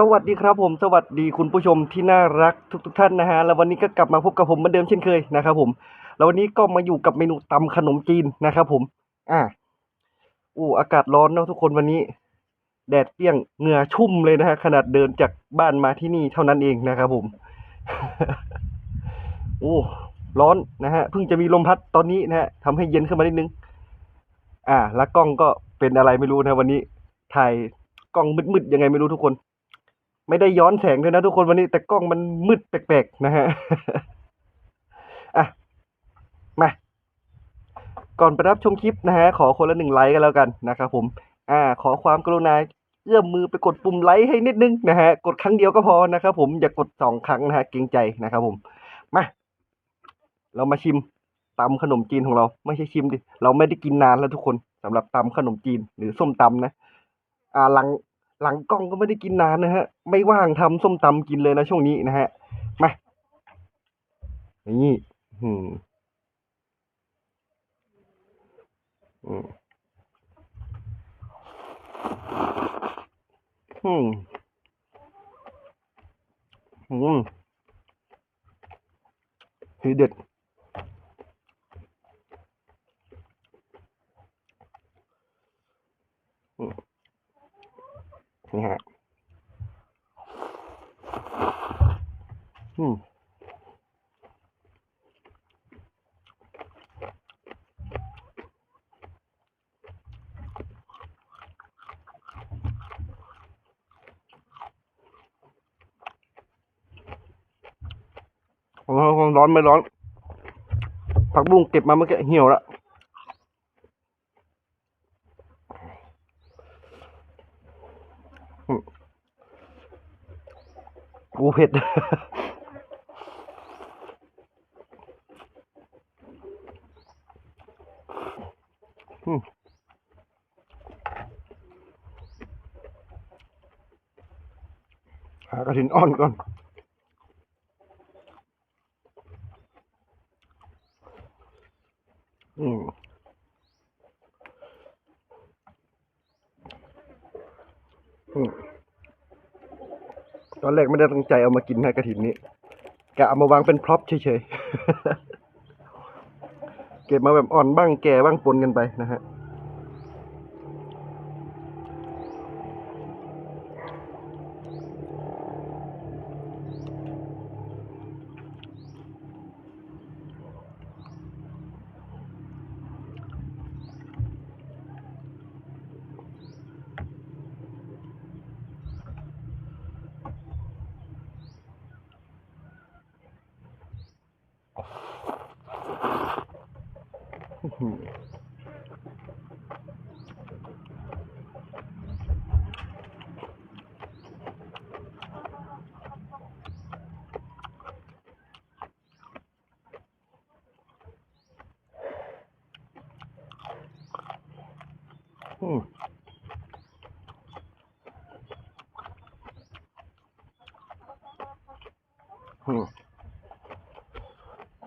สวัสดีครับผมสวัสดีคุณผู้ชมที่น่ารักทุกทท่านนะฮะแล้ววันนี้ก็กลับมาพบกับผมเหมือนเดิมเช่นเคยนะครับผมแล้ววันนี้ก็มาอยู่กับเมนูตำขนมจีนนะครับผมอ่าอู้อากาศร้อนเนาะทุกคนวันนี้ แดดเปรี้ยงเหงื่อชุ่มเลยนะฮะขนาดเดินจากบ้านมาที่นี่เท่านั้นเองนะครับผมโอ้ร้อนนะฮะเพิ่งจะมีลมพัดตอนนี้นะฮะทำให้เย็นขึ้นมานิดนึง อ่า แล้วกล้องก็เป็นอะไรไม่รู้นะวันนี้ถ่ายกล้องมืดๆยังไงไม่รู้ทุกคน ไม่ได้ย้อนแสงด้วยนะทุกคนวันนี้แต่กล้องมันมืดแปลกๆนะฮะอะมาก่อนไปรับชมคลิปนะฮะขอคนละหนึ่งไลค์กันแล้วกันนะครับผม อ่า ขอความกรุณาเอื้อมมือไปกดปุ่มไลค์ให้นิดนึงนะฮะกดครั้งเดียวก็พอนะครับผมอย่ากกดสองครั้งนะฮะเกรงใจนะครับผมมาเรามาชิมตำขนมจีนของเรา ไม่ใช่ชิมดิเราไม่ได้กินนานแล้วทุกคนสำหรับตำขนมจีนหรือส้มตำนะ อ่าหลัง หลังกล้องก็ไม่ได้กินนานนะฮะ ไม่ว่างทำส้มตำกินเลยนะช่วงนี้นะฮะ มานี่อืมอืมอืมอืมทีเด็ด นี่ฮะอืมร้อนไม่ร้อน ผักบุ้งเก็บมาเมื่อกี้เหี่ยวละ กูเผ็ดอืมหากระถินอ่อนก่อน อืม อืม ตอนแรกไม่ได้ตั้งใจเอามากินนะกระถินนี้กะเอามาวางเป็นพร็อพเฉยๆ เก็บมาแบบอ่อนบ้างแก่บ้างปนกันไปนะฮะ hmm.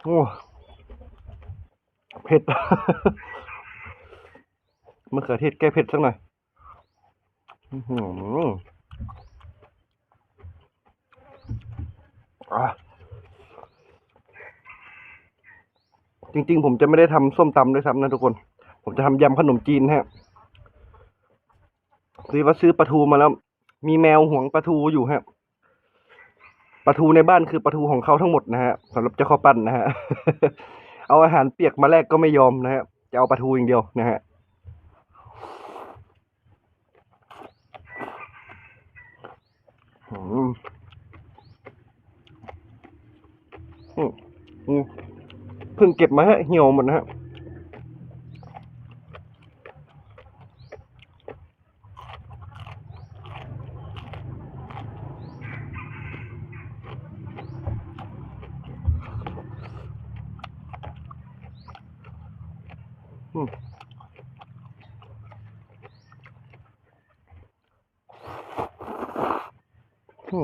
Oh. เผ็ดมะเขือเทศแก้เผ็ดสักหน่อยอจริง ๆ ผมจะไม่ได้ทำส้มตำด้วยซ้ำนะทุกคน ผมจะทำยำขนมจีนฮะคือว่าซื้อปลาทูมาแล้ว มีแมวห่วงปลาทูอยู่ฮะปลาทูในบ้านคือปลาทูของเขาทั้งหมดนะฮะสำหรับเจ้าข้าวปั้นนะฮะ เอาอาหารเปียกมาแลกก็ไม่ยอมนะฮะจะเอาปลาทูอย่างเดียวนะฮะอืมอืมเพิ่งเก็บมาฮะเหี่ยวหมดนะฮะ อื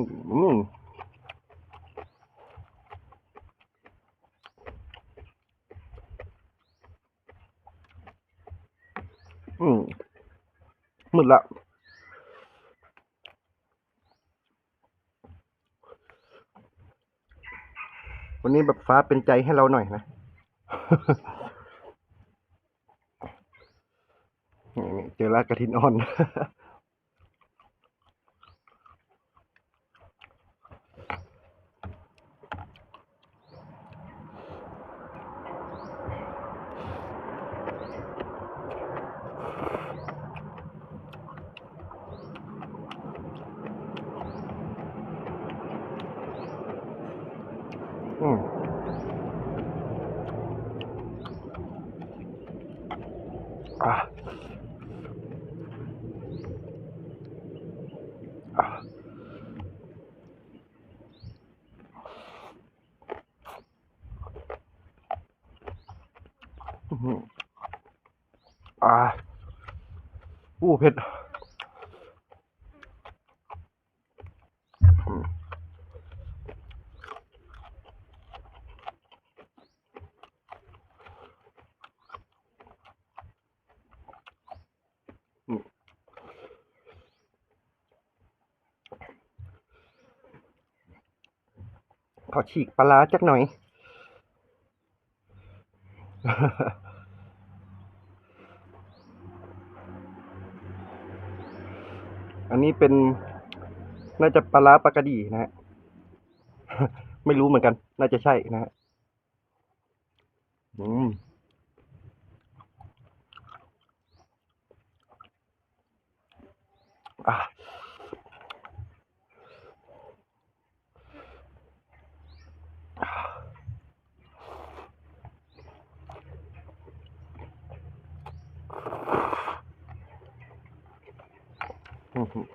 มอืมอืมมืดละวันนี้แบบฟ้าเป็นใจให้เราหน่อยนะ แล้วกระถินอ่อน อืมอะอะอื้อหืออ่า อู้เผ็ดขอฉีกปลาจักหน่อย อันนี้เป็น น่าจะปลาร้าปลากระดีนะฮะ ไม่รู้เหมือนกัน น่าจะใช่นะฮะ อืมอะ อือ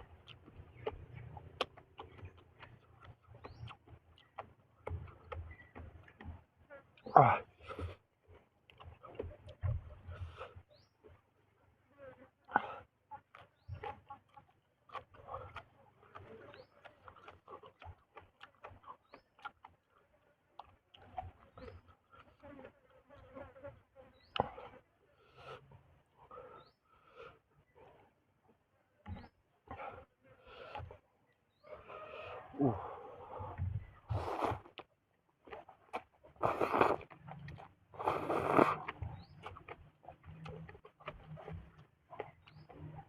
อู้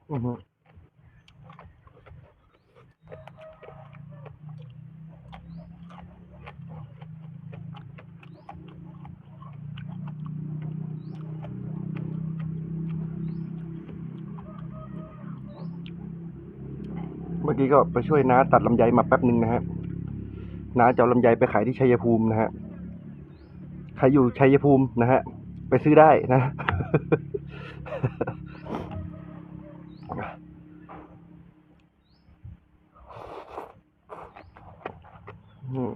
อื มื่อกี้ก็ไปช่วยน้าตัดลำไยมาแป๊บหนึ่งนะฮะน้าจะเอาลำไยไปขายที่ชัยภูมินะฮะใครอยู่ชัยภูมินะฮะ ไปซื้อได้นะ อืม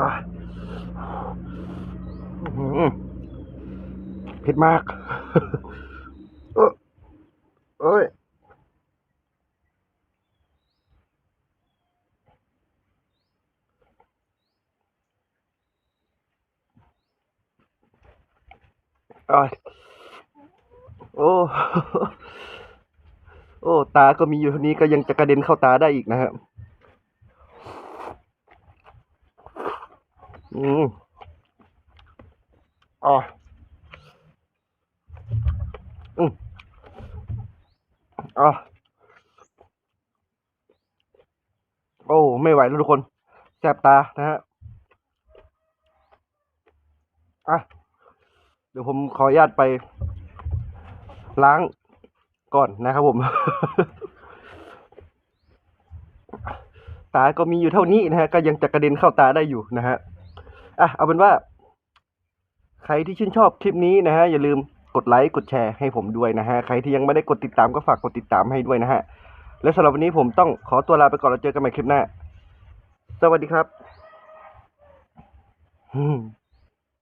อะอื้อหือ เผ็ดมาก เอ้ยอโอ้ โอ้ ตาก็มีอยู่เท่านี้ก็ยังจะกระเด็นเข้าตาได้อีกนะฮะอืม อ๋ออืมอ๋อโอ้ ไม่ไหวแล้วทุกคนแสบตานะฮะอะ เดี๋ยวผมขออนุญาตไป ล้างก่อนนะครับผม ตาก็มีอยู่เท่านี้นะฮะ ก็ยังจะกระเด็นเข้าตาได้อยู่นะฮะ อะ เอาเป็นว่า ใครที่ชื่นชอบคลิปนี้นะฮะอย่าลืมกดไลค์กดแชร์ให้ผมด้วยนะฮะใครที่ยังไม่ได้กดติดตามก็ฝากกดติดตามให้ด้วยนะฮะและสำหรับวันนี้ผมต้องขอตัวลาไปก่อนแล้วเจอกันใหม่คลิปหน้า สวัสดีครับ